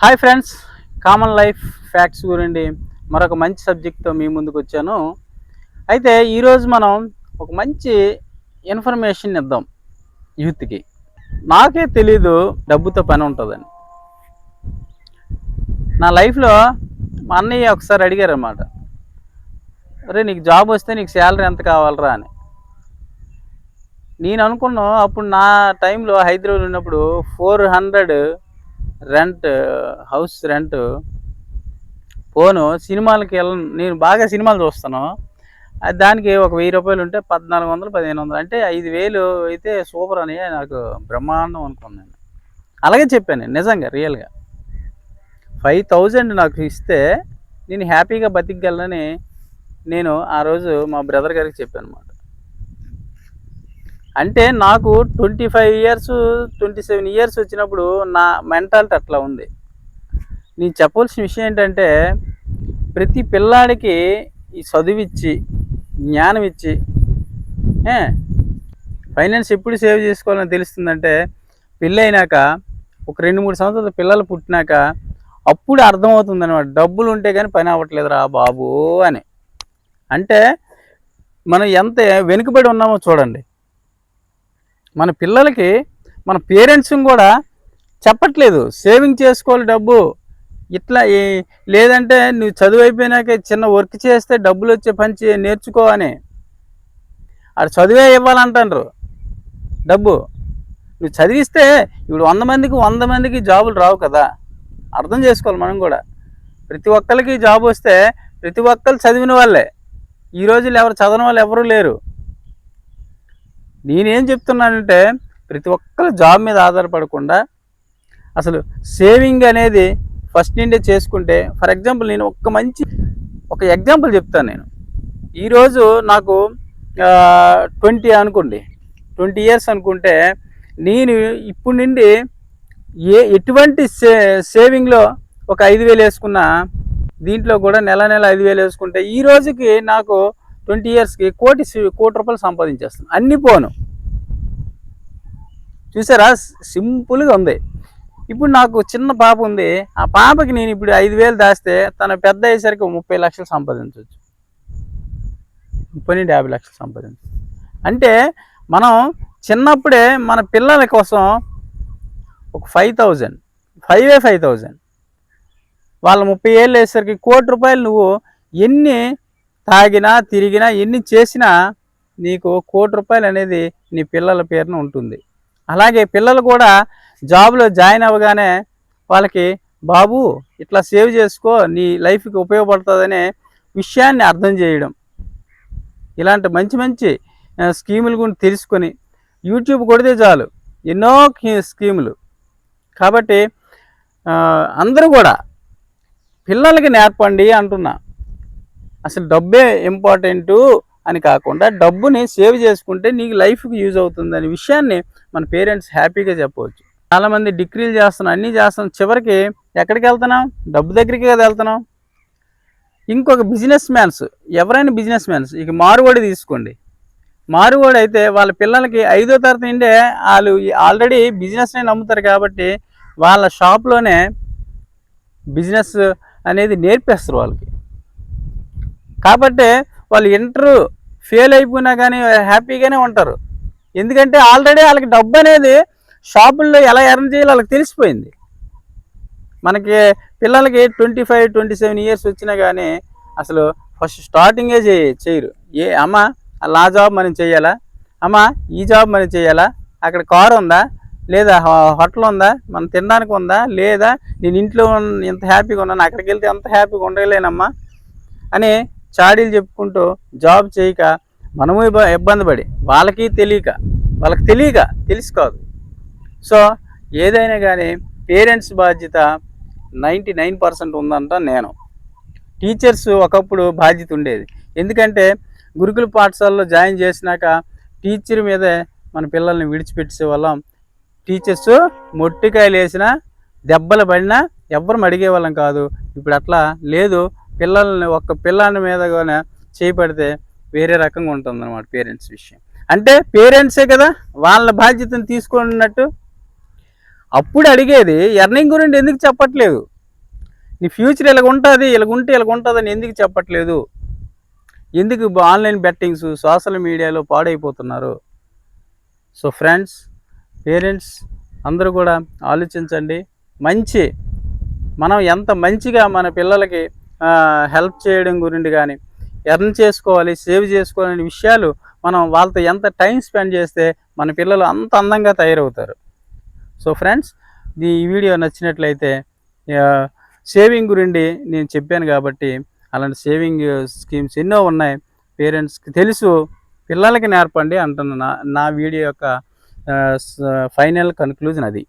Hi friends common life facts గురించి మరొక మంచి సబ్జెక్ట్తో మీ ముందుకు వచ్చాను. అయితే ఈరోజు మనం ఒక మంచి ఇన్ఫర్మేషన్ ఇద్దాం యూత్కి నాకే తెలీదు డబ్బుతో పని ఉంటుందని. నా లైఫ్లో మా అన్నయ్య ఒకసారి అడిగారనమాట అరే నీకు జాబ్ వస్తే నీకు శాలరీ ఎంత కావాలరా? అని. నేను అనుకున్నాను అప్పుడు నా టైంలో హైదరాబాద్ ఉన్నప్పుడు four hundred rent house rent పోను సినిమాలకి వెళ్ళ నేను బాగా సినిమాలు చూస్తాను. అది దానికి ఒక వెయ్యి రూపాయలు ఉంటే పద్నాలుగు వందలు పదిహేను వందలు. అంటే ఐదు వేలు అయితే సూపర్ అని నాకు బ్రహ్మాండం అనుకున్నాను అలాగే చెప్పాను నిజంగా రియల్గా. ఫైవ్ థౌజండ్ నాకు ఇస్తే నేను హ్యాపీగా బతికగలనని నేను ఆ రోజు మా బ్రదర్ గారికి చెప్పాను అనమాట అంటే నాకు twenty five years twenty seven years వచ్చినప్పుడు నా మెంటాలిటీ అట్లా ఉంది. నేను చెప్పవలసిన విషయం ఏంటంటే ప్రతి పిల్లాడికి ఈ చదువుచ్చి జ్ఞానం ఇచ్చి ఫైనాన్స్ ఎప్పుడు సేవ్ చేసుకోవాలని తెలుస్తుందంటే పెళ్ళైనాక ఒక రెండు మూడు సంవత్సరాలు పిల్లలు పుట్టినాక అప్పుడు అర్థమవుతుంది అనమాట డబ్బులు ఉంటే కానీ పని అవ్వట్లేదురా బాబు అని. అంటే మనం ఎంత వెనుకబడి ఉన్నామో చూడండి. మన పిల్లలకి మన పేరెంట్స్ని కూడా చెప్పట్లేదు. సేవింగ్ చేసుకోవాలి డబ్బు. ఇట్లా లేదంటే నువ్వు చదువు అయిపోయినాక చిన్న వర్క్ చేస్తే డబ్బులు వచ్చే పని చే నేర్చుకో అని. అది చదివే ఇవ్వాలంటారు డబ్బు. నువ్వు చదివిస్తే ఇప్పుడు వంద మందికి వంద మందికి జాబులు రావు కదా. అర్థం చేసుకోవాలి మనం కూడా. ప్రతి ఒక్కరికి జాబ్ వస్తే ప్రతి ఒక్కరు చదివిన వాళ్ళే. ఈ రోజుల్లో ఎవరు చదవని వాళ్ళు ఎవరూ లేరు. నేనేం చెప్తున్నానంటే ప్రతి ఒక్కరు జాబ్ మీద ఆధారపడకుండా అసలు సేవింగ్ అనేది ఫస్ట్ నుండే చేసుకుంటే ఫర్ ఎగ్జాంపుల్ నేను ఒక్క మంచి ఒక ఎగ్జాంపుల్ చెప్తాను నేను. ఈరోజు నాకు ట్వంటీ అనుకోండి. ట్వంటీ ఇయర్స్ అనుకుంటే నేను ఇప్పుడు నుండి ఏ ఎటువంటి సే సేవింగ్లో ఒక ఐదు వేలు వేసుకున్నా దీంట్లో కూడా నెల నెల ఐదు వేలు వేసుకుంటే ఈ రోజుకి నాకు ట్వంటీ ఇయర్స్కి కోటి కోటి రూపాయలు సంపాదించేస్తాను అన్ని పోను. చూసారా? సింపుల్గా ఉంది. ఇప్పుడు నాకు చిన్న పాప ఉంది. ఆ పాపకి నేను ఇప్పుడు ఐదు వేలు దాస్తే తన పెద్ద అయ్యేసరికి ముప్పై లక్షలు సంపాదించవచ్చు ముప్పై నుండి యాభై లక్షలు సంపాదించవచ్చు అంటే మనం చిన్నప్పుడే మన పిల్లల కోసం ఒక ఫైవ్ థౌజండ్ ఫైవే ఫైవ్ థౌజండ్. వాళ్ళ ముప్పై ఏళ్ళు వేసరికి కోటి రూపాయలు నువ్వు ఎన్ని తాగినా తిరిగినా ఎన్ని చేసినా నీకు కోటి రూపాయలు అనేది నీ పిల్లల పేరున ఉంటుంది. అలాగే పిల్లలు కూడా జాబ్లో జాయిన్ అవ్వగానే వాళ్ళకి బాబు ఇట్లా సేవ్ చేసుకో నీ లైఫ్కి ఉపయోగపడుతుందనే విషయాన్ని అర్థం చేయడం. ఇలాంటి మంచి మంచి స్కీములు స్కీముల గురించి తెలుసుకొని యూట్యూబ్ కొడితే చాలు. ఎన్నో స్కీములు. కాబట్టి అందరూ కూడా పిల్లలకి నేర్పండి అంటున్నా. అసలు డబ్బే ఇంపార్టెంటు అని కాకుండా డబ్బుని సేవ్ చేసుకుంటే నీకు లైఫ్కి యూజ్ అవుతుంది అనే విషయాన్ని మన పేరెంట్స్ హ్యాపీగా చెప్పవచ్చు. చాలామంది డిగ్రీలు చేస్తున్నాం అన్నీ చేస్తున్నాం చివరికి ఎక్కడికి వెళ్తున్నాం డబ్బు దగ్గరికి కదా వెళ్తున్నాం ఇంకొక బిజినెస్ మ్యాన్స్ ఎవరైనా బిజినెస్ మ్యాన్స్ ఇక మారువాడి తీసుకోండి. మారువాడు అయితే వాళ్ళ పిల్లలకి ఐదో తరగతి నుండే వాళ్ళు ఆల్రెడీ బిజినెస్నే నమ్ముతారు కాబట్టి వాళ్ళ షాప్లోనే బిజినెస్ అనేది నేర్పేస్తారు వాళ్ళకి. కాబట్టి వాళ్ళు ఇంటర్ ఫెయిల్ అయిపోయినా కానీ హ్యాపీగానే ఉంటారు. ఎందుకంటే ఆల్రెడీ వాళ్ళకి డబ్బు అనేది షాపుల్లో ఎలా ఎర్న్ చేయాలో వాళ్ళకి తెలిసిపోయింది. మనకి పిల్లలకి twenty five twenty seven years వచ్చినా కానీ అసలు ఫస్ట్ స్టార్టింగే చేయ చేయరు. ఏ అమ్మ అలా ఆ జాబ్ మనం చేయాలా? అమ్మ ఈ జాబ్ మనం చేయాలా? అక్కడ కారు ఉందా? లేదా హోటల్ ఉందా? మనం తినడానికి ఉందా? లేదా నేను ఇంట్లో ఉన్న- ఎంత హ్యాపీగా ఉన్నాను అక్కడికి వెళ్తే ఎంత హ్యాపీగా ఉండలేనమ్మా అని చాడీలు చెప్పుకుంటూ జాబ్ చేయక మనము ఇబ్బంది పడి వాళ్ళకి తెలియక వాళ్ళకి తెలియక తెలుసు కాదు సో ఏదైనా కానీ పేరెంట్స్ బాధ్యత నైంటీ నైన్ పర్సెంట్ ఉందంట నేను. టీచర్స్ ఒకప్పుడు బాధ్యత ఉండేది. ఎందుకంటే గురుకుల పాఠశాలలో జాయిన్ చేసినాక టీచర్ మీదే మన పిల్లల్ని విడిచిపెట్టే వాళ్ళం. టీచర్స్ మొట్టికాయలు వేసినా దెబ్బలు పడినా ఎవ్వరం అడిగేవాళ్ళం కాదు. ఇప్పుడు అట్లా లేదు. పిల్లల్ని ఒక్క పిల్లాని మీద కూడా చేపడితే వేరే రకంగా ఉంటుంది అనమాట పేరెంట్స్ విషయం. అంటే పేరెంట్సే కదా వాళ్ళ బాధ్యతను తీసుకున్నట్టు. అప్పుడు అడిగేది ఎర్నింగ్ గురించి ఎందుకు చెప్పట్లేదు? నీ ఫ్యూచర్ ఇలాగ ఉంటుంది ఇలాగ ఉంటే ఇలాగ ఉంటుందని ఎందుకు చెప్పట్లేదు? ఎందుకు ఆన్లైన్ బెట్టింగ్స్ సోషల్ మీడియాలో పాడైపోతున్నారు? సో ఫ్రెండ్స్ పేరెంట్స్ అందరూ కూడా ఆలోచించండి. మంచి మనం ఎంత మంచిగా మన పిల్లలకి హెల్ప్ చేయడం గురించి కానీ ఎర్న్ చేసుకోవాలి సేవ్ చేసుకోవాలనే విషయాలు మనం వాళ్ళతో ఎంత టైం స్పెండ్ చేస్తే మన పిల్లలు అంత అందంగా తయారవుతారు. సో ఫ్రెండ్స్ ఈ వీడియో నచ్చినట్లయితే సేవింగ్ గురించి నేను చెప్పాను కాబట్టి అలాంటి సేవింగ్ స్కీమ్స్ ఎన్నో ఉన్నాయి. పేరెంట్స్కి తెలుసు పిల్లలకి నేర్పండి అంటున్న నా నా వీడియో యొక్క ఫైనల్ కన్క్లూజన్ అది.